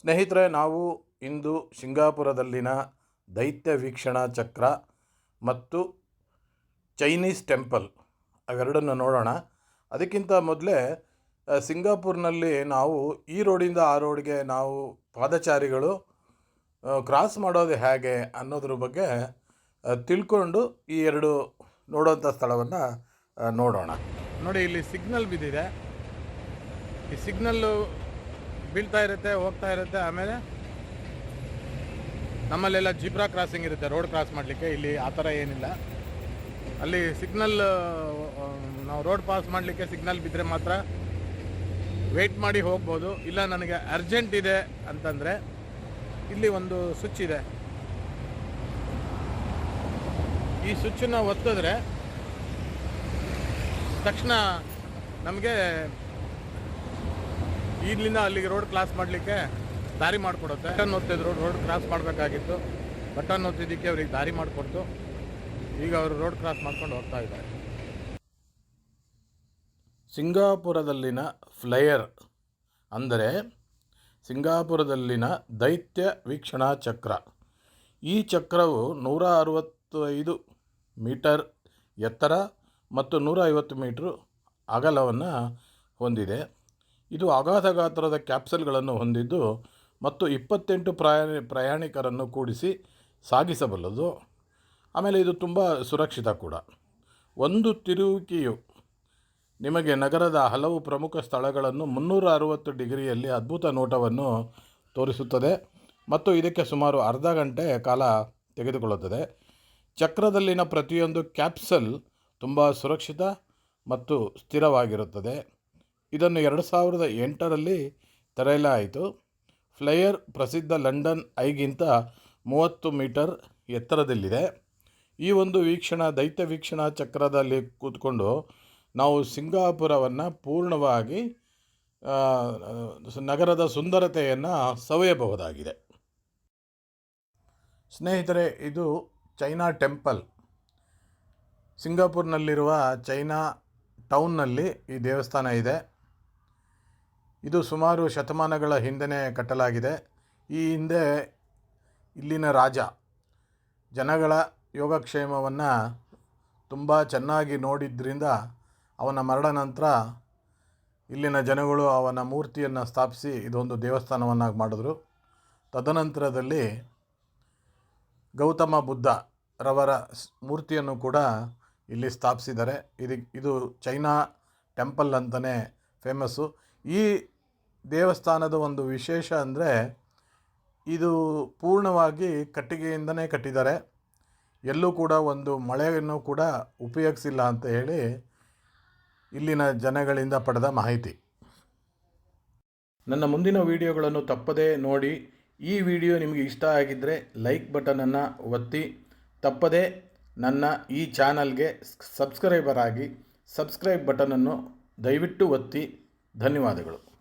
ಸ್ನೇಹಿತರೆ, ನಾವು ಇಂದು ಸಿಂಗಾಪುರದಲ್ಲಿನ ದೈತ್ಯ ವೀಕ್ಷಣಾ ಚಕ್ರ ಮತ್ತು ಚೈನೀಸ್ ಟೆಂಪಲ್ ಅವೆರಡನ್ನು ನೋಡೋಣ. ಅದಕ್ಕಿಂತ ಮೊದಲೇ ಸಿಂಗಾಪುರ್ನಲ್ಲಿ ನಾವು ಈ ರೋಡಿಂದ ಆ ರೋಡ್ಗೆ ನಾವು ಪಾದಚಾರಿಗಳು ಕ್ರಾಸ್ ಮಾಡೋದು ಹೇಗೆ ಅನ್ನೋದ್ರ ಬಗ್ಗೆ ತಿಳ್ಕೊಂಡು ಈ ಎರಡು ನೋಡೋಂಥ ಸ್ಥಳವನ್ನು ನೋಡೋಣ. ನೋಡಿ, ಇಲ್ಲಿ ಸಿಗ್ನಲ್ ಬಿದ್ದಿದೆ. ಈ ಸಿಗ್ನಲ್ಲು ಬೀಳ್ತಾ ಇರುತ್ತೆ, ಹೋಗ್ತಾ ಇರುತ್ತೆ. ಆಮೇಲೆ ನಮ್ಮಲ್ಲೆಲ್ಲ ಜಿಬ್ರಾ ಕ್ರಾಸಿಂಗ್ ಇರುತ್ತೆ ರೋಡ್ ಕ್ರಾಸ್ ಮಾಡಲಿಕ್ಕೆ. ಇಲ್ಲಿ ಆ ಥರ ಏನಿಲ್ಲ. ಅಲ್ಲಿ ಸಿಗ್ನಲ್ ನಾವು ರೋಡ್ ಪಾಸ್ ಮಾಡಲಿಕ್ಕೆ ಸಿಗ್ನಲ್ ಬಿದ್ದರೆ ಮಾತ್ರ ವೆಯ್ಟ್ ಮಾಡಿ ಹೋಗ್ಬೋದು. ಇಲ್ಲ, ನನಗೆ ಅರ್ಜೆಂಟ್ ಇದೆ ಅಂತಂದರೆ ಇಲ್ಲಿ ಒಂದು ಸ್ವಿಚ್ ಇದೆ. ಈ ಸ್ವಿಚ್ಚನ್ನು ಒತ್ತಿದ್ರೆ ತಕ್ಷಣ ನಮಗೆ ಇಲ್ಲಿಂದ ಅಲ್ಲಿಗೆ ರೋಡ್ ಕ್ರಾಸ್ ಮಾಡಲಿಕ್ಕೆ ದಾರಿ ಮಾಡಿಕೊಡುತ್ತೆ. ಬಟನ್ ಒತ್ತಿದ್ರು ರೋಡ್ ಕ್ರಾಸ್ ಮಾಡಬೇಕಾಗಿತ್ತು. ಬಟನ್ ಓದ್ತಿದ್ದಕ್ಕೆ ಅವ್ರಿಗೆ ದಾರಿ ಮಾಡಿಕೊಡ್ತು. ಈಗ ಅವರು ರೋಡ್ ಕ್ರಾಸ್ ಮಾಡ್ಕೊಂಡು ಹೋಗ್ತಾ ಇದ್ದಾರೆ. ಸಿಂಗಾಪುರದಲ್ಲಿನ ಫ್ಲೈಯರ್ ಅಂದರೆ ಸಿಂಗಾಪುರದಲ್ಲಿನ ದೈತ್ಯ ವೀಕ್ಷಣಾ ಚಕ್ರ. ಈ ಚಕ್ರವು ನೂರ ಅರವತ್ತೈದು ಮೀಟರ್ ಎತ್ತರ ಮತ್ತು ನೂರ ಐವತ್ತು ಮೀಟ್ರ್ ಅಗಲವನ್ನು ಹೊಂದಿದೆ. ಇದು ಅಗಾಧ ಗಾತ್ರದ ಕ್ಯಾಪ್ಸಲ್ಗಳನ್ನು ಹೊಂದಿದ್ದು ಮತ್ತು ಇಪ್ಪತ್ತೆಂಟು ಪ್ರಯಾಣಿ ಪ್ರಯಾಣಿಕರನ್ನು ಕೂಡಿಸಿ ಸಾಗಿಸಬಲ್ಲದು. ಆಮೇಲೆ ಇದು ತುಂಬ ಸುರಕ್ಷಿತ ಕೂಡ. ಒಂದು ತಿರುವಿಕೆಯು ನಿಮಗೆ ನಗರದ ಹಲವು ಪ್ರಮುಖ ಸ್ಥಳಗಳನ್ನು ಮುನ್ನೂರ ಅರವತ್ತು ಡಿಗ್ರಿಯಲ್ಲಿ ಅದ್ಭುತ ನೋಟವನ್ನು ತೋರಿಸುತ್ತದೆ ಮತ್ತು ಇದಕ್ಕೆ ಸುಮಾರು ಅರ್ಧ ಗಂಟೆ ಕಾಲ ತೆಗೆದುಕೊಳ್ಳುತ್ತದೆ. ಚಕ್ರದಲ್ಲಿನ ಪ್ರತಿಯೊಂದು ಕ್ಯಾಪ್ಸಲ್ ತುಂಬ ಸುರಕ್ಷಿತ ಮತ್ತು ಸ್ಥಿರವಾಗಿರುತ್ತದೆ. ಇದನ್ನು ಎರಡು ಸಾವಿರದ ಎಂಟರಲ್ಲಿ ತೆರೆಯಲಾಯಿತು. ಫ್ಲೈಯರ್ ಪ್ರಸಿದ್ಧ ಲಂಡನ್ ಐಗಿಂತ ಮೂವತ್ತು ಮೀಟರ್ ಎತ್ತರದಲ್ಲಿದೆ. ಈ ಒಂದು ವೀಕ್ಷಣಾ, ದೈತ್ಯ ವೀಕ್ಷಣಾ ಚಕ್ರದಲ್ಲಿ ಕೂತ್ಕೊಂಡು ನಾವು ಸಿಂಗಾಪುರವನ್ನು ಪೂರ್ಣವಾಗಿ ನಗರದ ಸುಂದರತೆಯನ್ನು ಸವಿಯಬಹುದಾಗಿದೆ. ಸ್ನೇಹಿತರೆ, ಇದು ಚೈನಾ ಟೆಂಪಲ್. ಸಿಂಗಾಪುರ್ನಲ್ಲಿರುವ ಚೈನಾ ಟೌನ್ನಲ್ಲಿ ಈ ದೇವಸ್ಥಾನ ಇದೆ. ಇದು ಸುಮಾರು ಶತಮಾನಗಳ ಹಿಂದೆನೇ ಕಟ್ಟಲಾಗಿದೆ. ಈ ಹಿಂದೆ ಇಲ್ಲಿನ ರಾಜ ಜನಗಳ ಯೋಗಕ್ಷೇಮವನ್ನು ತುಂಬ ಚೆನ್ನಾಗಿ ನೋಡಿದ್ದರಿಂದ ಅವನ ಮರಣ ನಂತರ ಇಲ್ಲಿನ ಜನಗಳು ಅವನ ಮೂರ್ತಿಯನ್ನು ಸ್ಥಾಪಿಸಿ ಇದೊಂದು ದೇವಸ್ಥಾನವನ್ನಾಗಿ ಮಾಡಿದ್ರು. ತದನಂತರದಲ್ಲಿ ಗೌತಮ ಬುದ್ಧ ರವರ ಮೂರ್ತಿಯನ್ನು ಕೂಡ ಇಲ್ಲಿ ಸ್ಥಾಪಿಸಿದ್ದಾರೆ. ಇದಕ್ಕೆ ಇದು ಚೈನಾ ಟೆಂಪಲ್ ಅಂತಲೇ ಫೇಮಸ್ಸು. ಈ ದೇವಸ್ಥಾನದ ಒಂದು ವಿಶೇಷ ಅಂದರೆ ಇದು ಪೂರ್ಣವಾಗಿ ಕಟ್ಟಿಗೆಯಿಂದನೇ ಕಟ್ಟಿದ್ದಾರೆ. ಎಲ್ಲೂ ಕೂಡ ಒಂದು ಮಳೆಯನ್ನು ಕೂಡ ಉಪಯೋಗಿಸಿಲ್ಲ ಅಂತ ಹೇಳಿ ಇಲ್ಲಿನ ಜನಗಳಿಂದ ಪಡೆದ ಮಾಹಿತಿ. ನನ್ನ ಮುಂದಿನ ವಿಡಿಯೋಗಳನ್ನು ತಪ್ಪದೇ ನೋಡಿ, ಈ ವಿಡಿಯೋ ನಿಮಗೆ ಇಷ್ಟ ಆಗಿದ್ದರೆ ಲೈಕ್ ಬಟನನ್ನು ಒತ್ತಿ, ತಪ್ಪದೇ ನನ್ನ ಈ ಚಾನಲ್ಗೆ ಸಬ್ಸ್ಕ್ರೈಬರ್ ಆಗಿ ಸಬ್ಸ್ಕ್ರೈಬ್ ಬಟನನ್ನು ದಯವಿಟ್ಟು ಒತ್ತಿ. ಧನ್ಯವಾದಗಳು.